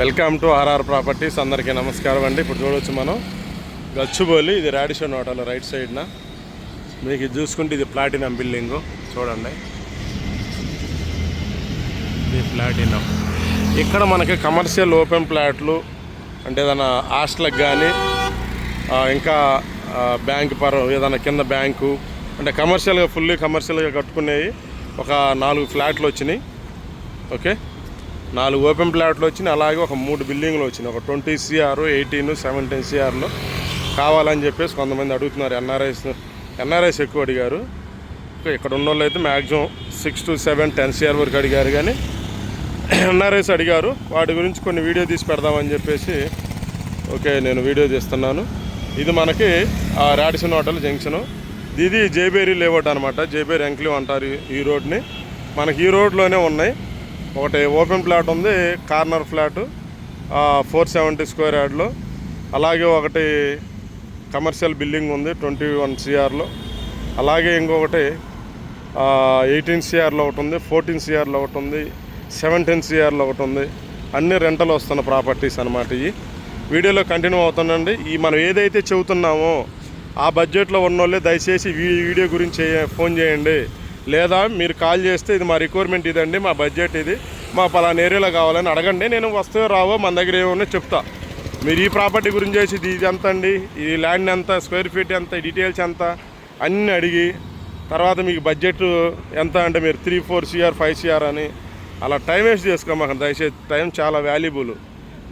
Welcome to RR properties. అందరికీ నమస్కారం అండి. ఇప్పుడు చూడవచ్చు మనం. గచ్చుబోలి ఇది రాడిషన్ హోటల్ రైట్ సైడ్న. మీకు ఇది చూసుకుంటే ఇది ప్లాటినం బిల్డింగు. చూడండి. ఇది ప్లాటినం. ఇక్కడ మనకి కమర్షియల్ ఓపెన్ ప్లాట్లు అంటే ఏదైనా హాస్టల్కి కానీ ఇంకా బ్యాంక్ పరం ఏదైనా కింద బ్యాంకు అంటే కమర్షియల్గా ఫుల్లీ కమర్షియల్గా కట్టుకునేవి ఒక నాలుగు ఫ్లాట్లు వచ్చినాయి. ఓకే? నాలుగు ఓపెన్ ప్లాట్లు వచ్చినాయి. అలాగే ఒక మూడు బిల్డింగ్లు వచ్చినాయి. ఒక ట్వంటీ సిఆర్ ఎయిటీన్ సెవెంటీన్ సిఆర్లు కావాలని చెప్పేసి కొంతమంది అడుగుతున్నారు. ఎన్ఆర్ఐస్ ఎన్ఆర్ఐస్ ఎక్కువ అడిగారు. ఇక్కడ ఉన్న వాళ్ళు అయితే maximum six to seven ten CR వరకు అడిగారు కానీ ఎన్ఆర్ఐస్ అడిగారు. వాటి గురించి కొన్ని వీడియో తీసి పెడదామని చెప్పేసి ఓకే నేను వీడియో తీస్తున్నాను. ఇది మనకి ఆ రాడిసన్ హోటల్ జంక్షను. ఇది జేబేరి లేఅవుట్ అనమాట జేబేరి ఎంక్లీవ్ అంటారు ఈ రోడ్ని. మనకి ఈ రోడ్లోనే ఉన్నాయి. ఒకటి ఓపెన్ ఫ్లాట్ ఉంది corner flat four seventy square యార్డ్లో. అలాగే ఒకటి కమర్షియల్ బిల్డింగ్ ఉంది ట్వంటీ వన్ సిఆర్లో. అలాగే ఇంకొకటి ఎయిటీన్ సిఆర్లో ఒకటి ఉంది ఫోర్టీన్ సిఆర్లో ఒకటి ఉంది సెవెంటీన్ సిఆర్లో ఒకటి ఉంది. అన్ని రెంటలు వస్తున్న ప్రాపర్టీస్ అనమాట ఇవి. వీడియోలో కంటిన్యూ అవుతుందండి ఈ మనం ఏదైతే చెబుతున్నామో ఆ బడ్జెట్లో ఉన్నోళ్ళే దయచేసి వీడియో గురించి ఫోన్ చేయండి. లేదా మీరు కాల్ చేస్తే ఇది మా రిక్వైర్మెంట్ ఇదండి మా బడ్జెట్ ఇది మా పలానా ఏరియాలో కావాలని అడగండి నేను వస్తే రావో మన దగ్గర ఏమన్నా చెప్తా. మీరు ఈ ప్రాపర్టీ గురించి చేసి ఇది ఇది ఎంత అండి? ఈ ల్యాండ్ ఎంత స్క్వేర్ ఫీట్ ఎంత డీటెయిల్స్ ఎంత? అన్నీ అడిగి తర్వాత మీకు బడ్జెట్ ఎంత అంటే మీరు three four CR five CR అని అలా టైం వేస్ట్ చేసుకోమాక దయచేసి టైం చాలా వాల్యుబుల్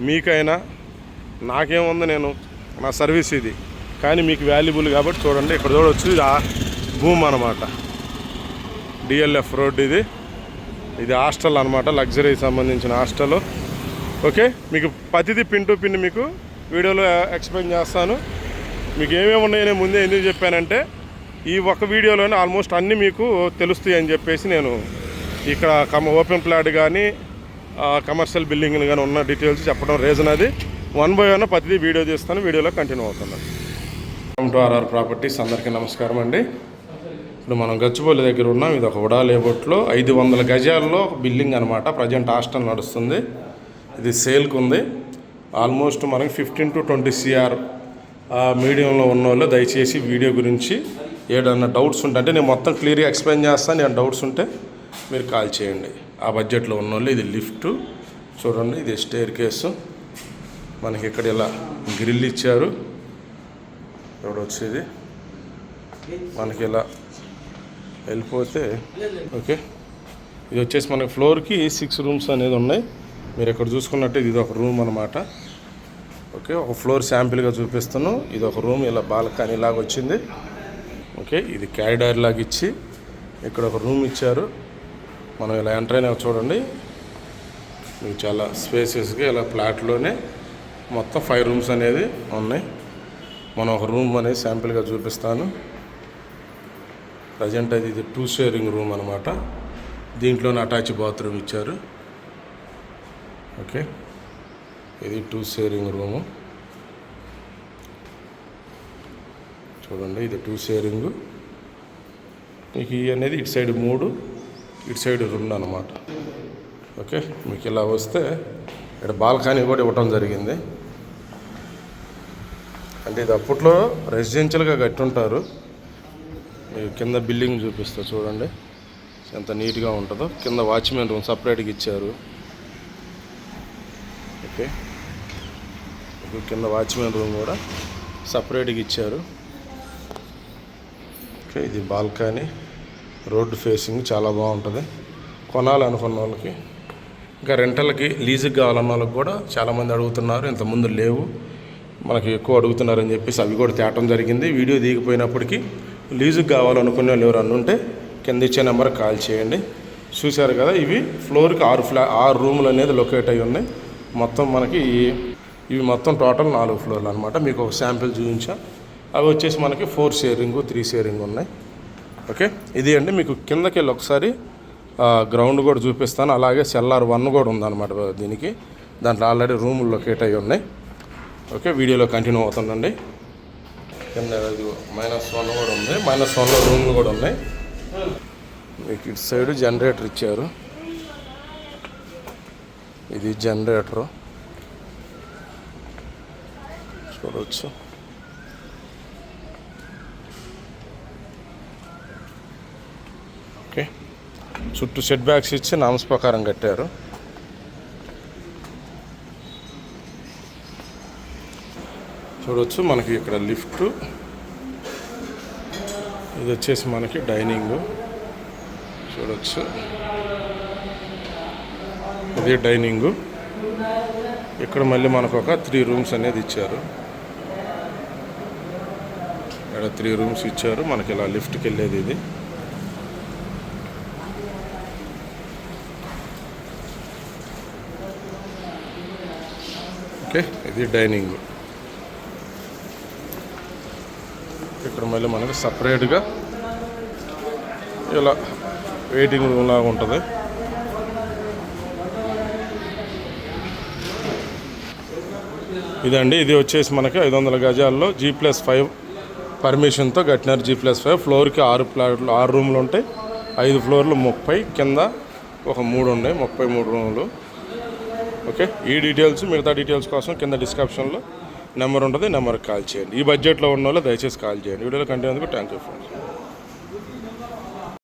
మీకైనా నాకేముంది నేను నా సర్వీస్ ఇది. కానీ మీకు వాల్యుబుల్ కాబట్టి చూడండి ఇక్కడ చూడవచ్చు ఆ భూమి అనమాట డిఎల్ఎఫ్ రోడ్ ఇది. ఇది హాస్టల్ అనమాట లగ్జరీకి సంబంధించిన హాస్టల్. ఓకే మీకు ప్రతిదీ పిన్ టు పిన్ మీకు వీడియోలో ఎక్స్ప్లెయిన్ చేస్తాను. మీకు ఏమేమి ఉన్నాయో నేను ముందే ఎందుకు చెప్పానంటే ఈ ఒక్క వీడియోలోనే ఆల్మోస్ట్ అన్నీ మీకు తెలుస్తాయి అని చెప్పేసి నేను ఇక్కడ కమ ఓపెన్ ప్లాట్ కానీ కమర్షియల్ బిల్డింగ్లు కానీ ఉన్న డీటెయిల్స్ చెప్పడం రీజన్ అది. వన్ బై వన్ ప్రతిదీ వీడియో తీస్తాను వీడియోలో కంటిన్యూ అవుతున్నాను వెల్కమ్ టు ఆర్ఆర్ ప్రాపర్టీస్ అందరికీ నమస్కారం అండి. ఇప్పుడు మనం గచ్చిబౌలి దగ్గర ఉన్నాం ఇది ఒక ఉడా లేఅవుట్లో ఐదు వందల గజాల్లో ఒక బిల్డింగ్ అనమాట ప్రజెంట్ హాస్టల్ నడుస్తుంది. ఇది సేల్కి ఉంది. ఆల్మోస్ట్ మనకి ఫిఫ్టీన్ టు ట్వంటీ సిఆర్ మీడియంలో ఉన్న వాళ్ళు దయచేసి వీడియో గురించి ఏదన్నా డౌట్స్ ఉంటే అంటే నేను మొత్తం క్లియర్గా ఎక్స్ప్లెయిన్ చేస్తాను. ఏమైనా డౌట్స్ ఉంటే మీరు కాల్ చేయండి. ఆ బడ్జెట్లో ఉన్న వాళ్ళు ఇది లిఫ్ట్. చూడండి ఇది స్టేర్ కేసు. మనకి ఇక్కడ ఇలా గ్రిల్ ఇచ్చారు. ఇక్కడ వచ్చేది మనకి ఇలా వెళ్ళిపోతే ఓకే. ఇది వచ్చేసి మనకి ఫ్లోర్కి సిక్స్ రూమ్స్ అనేది ఉన్నాయి. మీరు ఇక్కడ చూసుకున్నట్టు ఇది ఒక రూమ్ అనమాట ఓకే ఒక ఫ్లోర్ శాంపిల్గా చూపిస్తాను ఇది ఒక రూమ్ ఇలా బాల్కనీ లాగా వచ్చింది. ఓకే ఇది క్యారిడార్ లాగా ఇచ్చి ఇక్కడ ఒక రూమ్ ఇచ్చారు. మనం ఇలా ఎంటర్ అయినా చూడండి. మీకు చాలా స్పేసెస్గా ఇలా ఫ్లాట్లోనే మొత్తం ఫైవ్ రూమ్స్ అనేది ఉన్నాయి. మనం ఒక రూమ్ అనేది శాంపిల్గా చూపిస్తాను. ప్రజెంట్ అది ఇది టూ షేరింగ్ రూమ్ అనమాట దీంట్లోనే అటాచ్ బాత్రూమ్ ఇచ్చారు. ఓకే. ఇది టూ షేరింగ్ రూము. చూడండి ఇది టూ షేరింగ్. మీకు ఈ అనేది ఇటు సైడ్ మూడు ఇటు సైడ్ రెండు అనమాట ఓకే. మీకు ఇలా వస్తే ఇక్కడ బాల్కనీ కూడా ఇవ్వటం జరిగింది. అంటే ఇది అప్పట్లో రెసిడెన్షియల్గా కట్టుంటారు. కింద బిల్డింగ్ చూపిస్తా చూడండి. ఎంత నీట్గా ఉంటుందో. కింద వాచ్మెన్ రూమ్ సపరేట్గా ఇచ్చారు. ఓకే. కింద వాచ్మెన్ రూమ్ కూడా సపరేట్గా ఇచ్చారు. ఓకే ఇది బాల్కనీ. రోడ్డు ఫేసింగ్ చాలా బాగుంటుంది. కొనాలనుకున్న వాళ్ళకి. ఇంకా రెంటల్కి లీజుకి కావాలన్న వాళ్ళకి కూడా చాలామంది అడుగుతున్నారు. ఇంతకుముందు లేవు. మనకి ఎక్కువ అడుగుతున్నారని చెప్పేసి అవి కూడా తేటం జరిగింది. వీడియో దిగిపోయినప్పటికీ లీజుకి కావాలనుకునే వాళ్ళు ఎవరన్నా ఉంటే కింద ఇచ్చే నెంబర్కి కాల్ చేయండి. చూశారు కదా ఇవి ఫ్లోర్కి ఆరు ఫ్లా ఆరు రూములు అనేది లొకేట్ అయి ఉన్నాయి. మొత్తం మనకి ఇవి మొత్తం టోటల్ నాలుగు ఫ్లోర్లు అనమాట మీకు ఒక శాంపిల్ చూపించా. అవి వచ్చేసి మనకి ఫోర్ షేరింగ్ త్రీ షేరింగ్ ఉన్నాయి. ఓకే? ఇది అండి మీకు కిందకి వెళ్ళి ఒకసారి గ్రౌండ్ కూడా చూపిస్తాను. అలాగే సెల్లార్ వన్ కూడా ఉందన్నమాట దీనికి. దాంట్లో ఆల్రెడీ రూములు లొకేట్ అయి ఉన్నాయి. ఓకే? వీడియోలో కంటిన్యూ అవుతుందండి. కింద మైనస్ వన్ కూడా ఉంది. మైనస్ వన్లో రూమ్లు కూడా ఉన్నాయి. మీకు ఇటు సైడ్ జనరేటర్ ఇచ్చారు. ఇది జనరేటరు చూడవచ్చు ఓకే చుట్టూ సెట్ బ్యాక్స్ ఇచ్చి నామస్ ప్రకారం కట్టారు. చూడవచ్చు మనకి ఇక్కడ లిఫ్ట్. ఇది వచ్చేసి మనకి డైనింగ్. చూడవచ్చు ఇది డైనింగ్. ఇక్కడ మళ్ళీ మనకు ఒక త్రీ రూమ్స్ అనేది ఇచ్చారు. ఇక్కడ త్రీ రూమ్స్ ఇచ్చారు. మనకి ఇలా లిఫ్ట్కి వెళ్ళేది ఇది. ఓకే ఇది డైనింగ్. ఇక్కడ మళ్ళీ మనకి సపరేట్గా ఇలా వెయిటింగ్ రూమ్ లాగా ఉంటుంది. ఇదండి ఇది వచ్చేసి మనకి ఐదు వందల గజాల్లో జీ ప్లస్ ఫైవ్ పర్మిషన్తో కట్టినారు. జీ ప్లస్ ఫైవ్ ఫ్లోర్కి ఆరు ప్లాట్లు ఆరు రూమ్లు ఉంటాయి. ఐదు ఫ్లోర్లు ముప్పై కింద ఒక మూడు ఉన్నాయి ముప్పై మూడు రూములు. ఓకే ఈ డీటెయిల్స్ మిగతా డీటెయిల్స్ కోసం కింద డిస్క్రిప్షన్లో నెంబర్ ఉంటుంది నెంబర్కి కాల్ చేయండి. ఈ బడ్జెట్లో ఉన్న వాళ్ళు దయచేసి కాల్ చేయండి. వీడియోలో కంటే థ్యాంక్ యూ ఫ్రెండ్స్